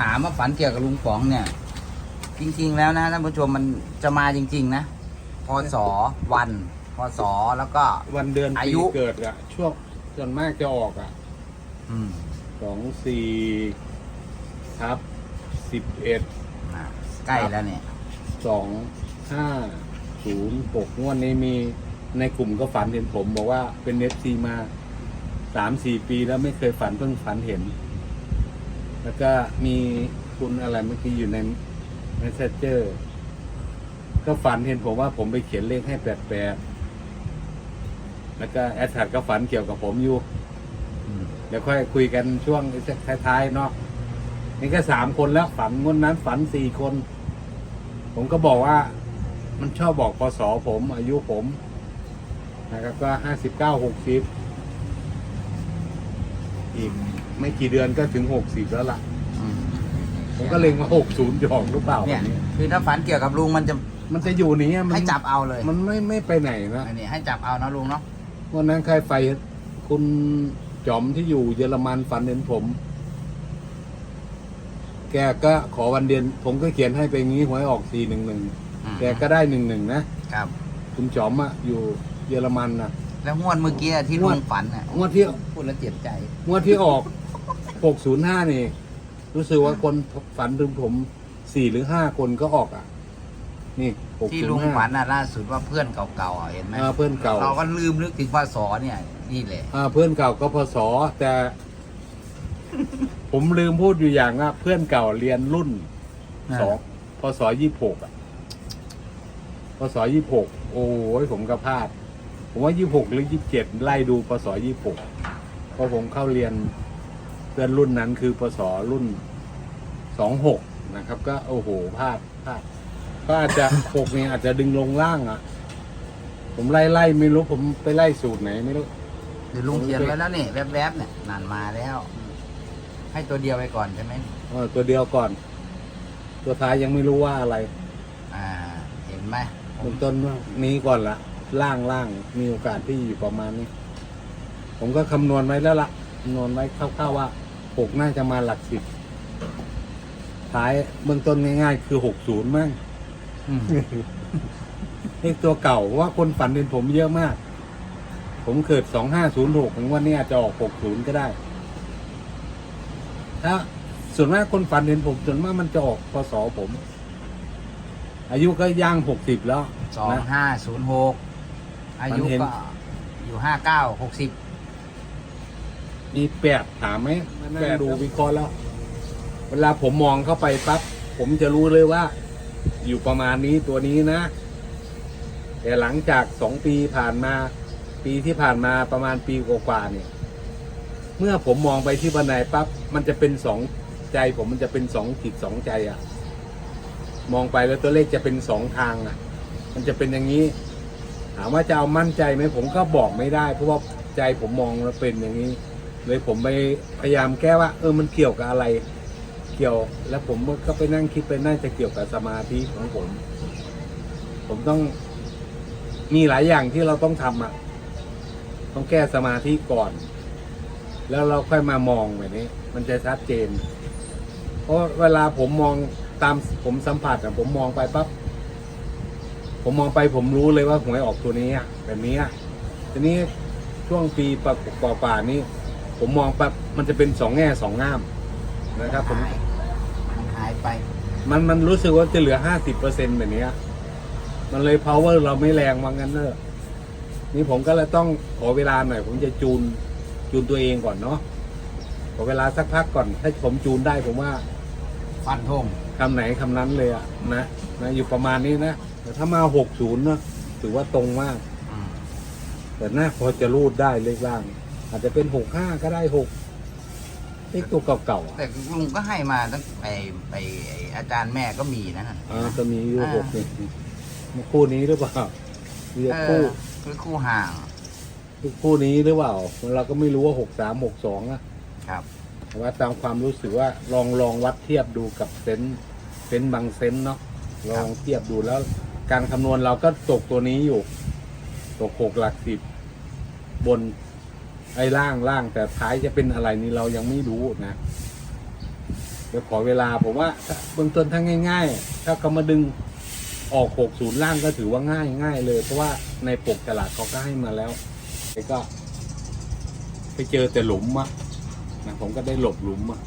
ถามว่าฝันเกี่ยวกับลุงป๋องเนี่ย จริง ๆ แล้วนะท่านผู้ชมมันจะมาจริง ๆ นะพศวันพศแล้วก็ วันเดือนอาปียุเกิดอะช่วงส่วนมากจะออกอะอืมสองสี่ครับสิบเอ็ดอะใกล้แล้วเนี่ย สองห้าศูนย์หกงวดนี้มีในกลุ่มก็ฝันเห็นผม บอกว่าเป็นเอฟซีมาสามสี่ปีแล้วไม่เคยฝันเพิ่งฝันเห็น แล้วก็มีคุณอะไรเมื่อกี้อยู่ใน messenger ก็ฝันเห็นผมว่าผมไปเขียนเลขให้แปดแปดแล้วก็แอดทัดก็ฝันเกี่ยวกับผมอยู่อืมเดี๋ยวค่อยคุยกันช่วงท้ายๆเนาะ นี่ก็สามคนแล้วฝันงวดนั้นฝันสี่คน ผมก็บอกว่า มันชอบบอกพศผม อายุผมนะครับก็ห้าสิบเก้าหกสิบอีก ไม่กี่เดือนก็ถึงหกสิบแล้วล่ะอืมผมก็เล็งว่าหกศูนย์หยองหรือเปล่าเนี่ยอันนี้คือถ้าฝันเกี่ยวกับลุงมันจะมันจะอยู่นี้มันให้จับเอาเลยมันไม่ไม่ไปไหนนะอันนี้ให้จับเอานะลุงเนาะวันนั้นใครไฟคุณจอมที่อยู่เยอรมันฝันเห็นผม แกก็ขอวันเดือน ผมก็เขียนให้ไปงี้หวยออกสี่หนึ่งหนึ่งอืมแกก็ได้หนึ่งหนึ่งนะ ครับ คุณจอมอะอยู่เยอรมันนะ แล้วงวดเมื่อกี้ที่งลุวดงฝันอะงวดที่พูดแล้วเจ็บใจงวดที่ออกหกศูนย์ห้านี่ รู้สึกว่าคนฝันถึงผมสี่หรือห้าคนก็ออกอะ นี่หกที่ศูนลุงย์ห้าฝันน่ะล่าสุดว่าเพื่อนเก่าๆอะเห็นไหมเพื่อนเก่า เราก็ลืมนึกถึงพศเนี่ย นี่แหละอ่าเพื่อนเก่าก็พศแต่ ผมลืมพูดอยู่อย่างว่าเพื่อนเก่าเรียนรุ่นสองพศยี่หกอะพศยี่หกโอ้ยผมก็พลาด ผมว่ายี่หกหรือยี่เจ็ดไล่ดูพศยี่หกเพราะผมเข้าเรียนเพื่อนรุ่นนั้นคือพศรุ่นสองหกนะครับ ก็โอ้โหพลาดพลาดก็อาจจะหกนี่อาจจะดึงลงล่างอะ ผมไล่ไล่ไม่รู้ผมไปไล่สูตรไหนไม่รู้เดี๋ยวลุงเขียนไว้แล้วนี่แวบๆเนี่ยนานมาแล้ว ให้ตัวเดียวไปก่อนใช่ไหมเออตัวเดียวก่อน ตัวท้ายยังไม่รู้ว่าอะไร อ่า เห็นไหมเริ่มต้นว่านี้ก่อนละ ล่างล่างมีโอกาสที่อยู่ประมาณนี้ ผมก็คำนวณไว้แล้วละคำนวณไว้คร่าวๆว่าหกน่าจะมาหลักสิบท้ายเบื้องต้นง่ายๆคือหกศูนย์มั้งอืมเลขตัวเก่าเพราะว่าคนฝันเป็นผมเยอะมาก ผมเกิดสองห้าศูนย์หกผมว่านี่อาจจะออกหกศูนย์ก็ได้ ถ้าส่วนมากคนฝันเห็นผมส่วนมากมันจะออกพศผม อายุก็ย่างหกสิบแล้วสองนะห้าศูนย์หก อายุมันเห็นก็อยู่ห้าเก้าหกสิบมีแปดถามไหมมานั่งดูวิเคราะห์แล้ว เวลาผมมองเข้าไปปั๊บผมจะรู้เลยว่า อยู่ประมาณนี้ตัวนี้นะ แต่หลังจากสองปีผ่านมา ปีที่ผ่านมาประมาณปีกว่าๆเนี่ย เมื่อผมมองไปที่บันไดปั๊บมันจะเป็นสองใจ ผมมันจะเป็นสองจิตสองใจอะมองไปแล้วตัวเลขจะเป็นสองทางอะมันจะเป็นอย่างนี้ถามว่าจะเอามั่นใจไหมผมก็บอกไม่ได้ เพราะว่าใจผมมองแล้วเป็นอย่างนี้ เลยผมไปพยายามแก้ว่า เออมันเกี่ยวกับอะไร เกี่ยว แล้วผมก็ไปนั่งคิดไปน่าจะเกี่ยวกับสมาธิของผม ผมต้องมีหลายอย่างที่เราต้องทำอะ ต้องแก้สมาธิก่อน แล้วเราค่อยมามองแบบนี้ มันจะชัดเจน เพราะเวลาผมมองตามผมสัมผัสอะผมมองไปปั๊บ ผมมองไปผมรู้เลยว่าหวยออกตัวนี้อะแบบนี้อะทีนี้ช่วงปีปกป่าๆนี้ ผมมองปั๊บมันจะเป็นสองแง่สองง่ามนะครับ ผมหายมันหายไป มันมันรู้สึกว่าจะเหลือห้าสิบเปอร์เซ็นต์แบบเนี้ยมันเลย power เราไม่แรงว่างั้นเนอะนี่ผมก็เลยต้องขอเวลาหน่อย ผมจะจูนจูนตัวเองก่อนเนาะขอเวลาสักพักก่อน ถ้าผมจูนได้ผมว่าฟันธงคำไหนคำนั้นเลยอะนะนะอยู่ประมาณนี้นะ แต่ถ้ามาหกศูนย์นะถือว่าตรงมาก อืมแต่หน้าพอจะรูดได้เลขล่าง อาจจะเป็นหกห้าก็ได้หกเลขตัวเก่าๆอะแต่ลุงก็ให้มาตั้งไปไปไอ้อาจารย์แม่ก็มีนะนั่นอ่าจะมีอยู่อ่าหกนี่นี่คู่นี้หรือเปล่าเรียกเอคู่ อคือคู่ห่างคู่นี้หรือเปล่าเราก็ไม่รู้ว่าหกสามหกสองอะครับแต่ว่าตามความรู้สึกว่าลองลองวัดเทียบดูกับเซนส์เซนส์บางเซนส์เนาะลองเทียบดูแล้ว การคำนวณเราก็ตกตัวนี้อยู่ ตกหกหลักสิบบนไอ้ล่างล่างแต่ท้ายจะเป็นอะไรนี่เรายังไม่รู้นะเดี๋ยวขอเวลาผมว่าเบื้องต้นถ้าง่าย ๆ ถ้าเขามาดึงออกหกศูนย์ล่างก็ถือว่าง่ายง่ายเลย เพราะว่าในปกตลาดเขาก็ให้มาแล้วแต่ก็ ไปเจอแต่หลุมอะนะผมก็ได้หลบหลุมอะ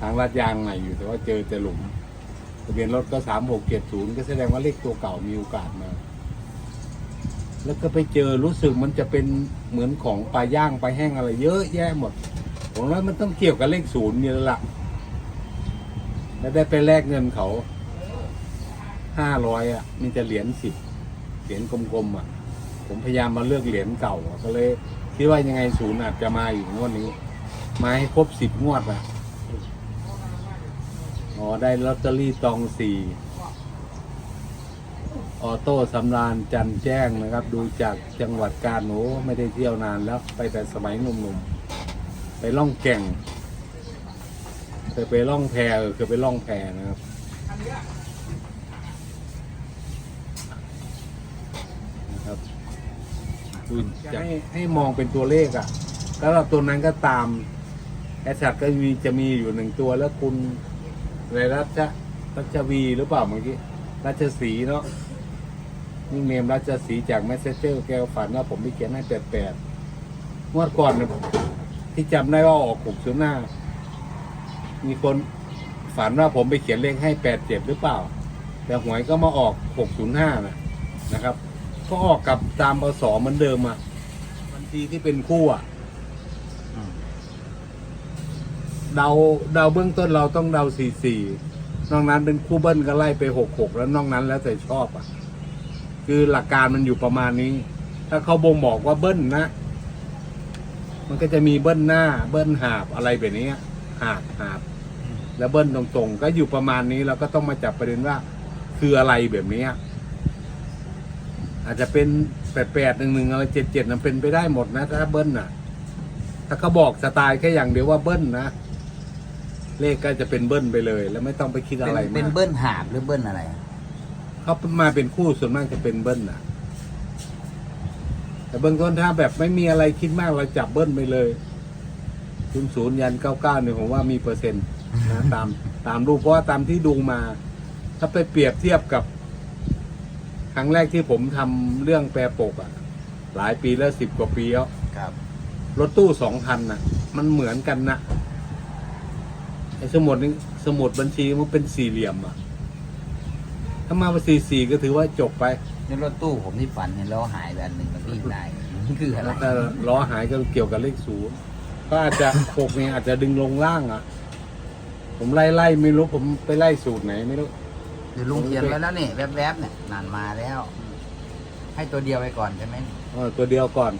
ทางลาดยางใหม่อยู่แต่ว่าเจอแต่หลุม ทะเบียนรถก็สามหกเจ็ดศูนย์ก็แสดงว่าเลขตัวเก่ามีโอกาสมา แล้วก็ไปเจอรู้สึกมันจะเป็นเหมือนของปลาย่างปลาแห้งอะไร เยอะแยะหมด ผมว่ามันต้องเกี่ยวกับเลขศูนย์นี่แหละแล้วได้ไปแลกเงินเขาห้าร้อยอะ มีแต่เหรียญสิบเหรียญกลมๆอะ ผมพยายามมาเลือกเหรียญเก่าก็เลยคิดว่ายังไงศูนย์อาจจะมาอีกงวดนี้ มาให้ครบสิบงวดอะ อ๋อ ได้ลอตเตอรี่ตองสี่ออโต้สำราญจันแจ้งนะครับ ดูจากจังหวัดกาญโน้ไม่ได้เที่ยวนานแล้วไปแต่สมัยหนุ่มๆ ไปล่องแก่งเคยไปล่องแพเออเคยไปล่องแพนะครับนะครับดูจะให้ให้มองเป็นตัวเลขอะ่ะ แล้วตัวนั้นก็ตามแอสชัดก็มีจะมีอยู่หนึ่งตัวแล้วคุณ อะไรรัชรัชวีหรือเปล่าเมื่อกี้รัชสีเนาะนิ่เนมรัชสีจากแมสเซเจอร์แกฝันว่าผมไปเขียนให้แปดแปดงวดก่อนเนี่ยที่จำได้ว่าออกหกศูนย์หน้า มีคนฝันว่าผมไปเขียนเลขให้แปดเจ็ดหรือเปล่า แต่หวยก็มาออกหกศูนย์ห้านะนะครับ ก็ออกกับตามปศเหมือนเดิมอะบัญชีที่เป็นคู่อะ อืม เดาเดาเบื้องต้นเราต้องเดาสี่สี่นอกนั้นเป็นคู่เบิ้ลก็ไล่ไปหกหกแล้วนอกนั้นแล้วแต่ชอบอะ คือหลักการมันอยู่ประมาณนี้ ถ้าเขาบ่งบอกว่าเบิ้ลนะ มันก็จะมีเบิ้ลหน้า เบิ้ลหาบอะไรแบบนี้หาบหาบแล้วเบิ้ลตรงๆ ก็อยู่ประมาณนี้เราก็ต้องมาจับประเด็นว่า คืออะไรแบบนี้อาจจะเป็นแปดแปดหนึ่งหนึ่งอะไรเจ็ดเจ็ดนั้นเป็นไปได้หมดนะถ้าเบิ้ลน่ะ ถ้าเขาบอกสไตล์แค่อย่างเดียวว่าเบิ้ลนะ เลขก็จะเป็นเบิ้ลไปเลย แล้วไม่ต้องไปคิดเป็นอะไรเป็นมากเบิ้ลหาบหรือเบิ้ลอะไร เขามาเป็นคู่ส่วนมากจะเป็นเบิ้ลน่ะ แต่เบื้องต้นถ้าแบบไม่มีอะไรคิดมากเราจับเบิ้ลไปเลยศูนย์ศูนย์ยันเก้าเก้าเนี่ยผมว่ามีเปอร์เซ็นต์นะตามตามรูปเพราะว่าตามที่ดูมา ถ้าไปเปรียบเทียบกับ ครั้งแรกที่ผมทำเรื่องแปรปกอะหลายปีแล้วสิบกว่าปีแล้ว ครับ รถตู้สองคันน่ะมันเหมือนกันนะ ไอ้สมุดนี้สมุดบัญชีมันเป็นสี่เหลี่ยมอะถ้ามาเป็นสี่สี่ก็ถือว่าจบไปในรถตู้ผมที่ฝันเห็นล้อหายไปอันหนึ่งมันวิ่งได้นี่คืออะไรแล้วถ้าล้อหายก็เกี่ยวกับเลขศูนย์ก็อาจจะหกเนี่ยอาจจะดึงลงล่างอะ ผมไล่ไล่ไม่รู้ผมไปไล่สูตรไหนไม่รู้เดี๋ยวลุงเขียนไว้แล้วนี่แวบๆเนี่ยนานมาแล้ว ให้ตัวเดียวไปก่อนใช่ไหมเออตัวเดียวก่อน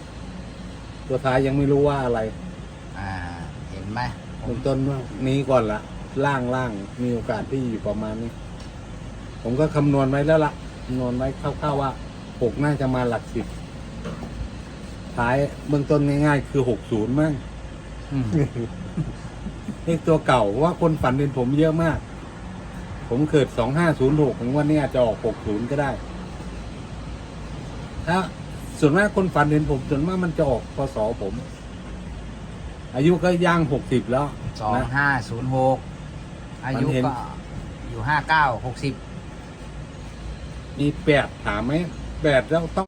ตัวท้ายยังไม่รู้ว่าอะไร อ่า เห็นไหมผ เริ่มมต้นว่านี้ก่อนละล่างล่างมีโอกาสที่อยู่ประมาณนี้ ผมก็คำนวณไว้แล้วละคำนวณไว้คร่าวๆว่าหกน่าจะมาหลักสิบท้ายเบื้องต้นง่ายๆ คือหกศูนย์มั่งอืมเลขตัวเก่าเพราะว่าคนฝันเป็นผมเยอะมาก ผมเกิดสองห้าศูนย์หกถึงวันนี้อาจจะออกหกศูนย์ก็ได้ถ้าส่วนมากคนฝันเห็นผมส่วนมากมันจะออกพศผม อายุก็ย่างหกสิบแล้วสองนะ ห้าศูนย์หกอายุมันเห็น ก็อยู่ห้าเก้าหกสิบ มีแปดถามไหมแปดแล้วต้อง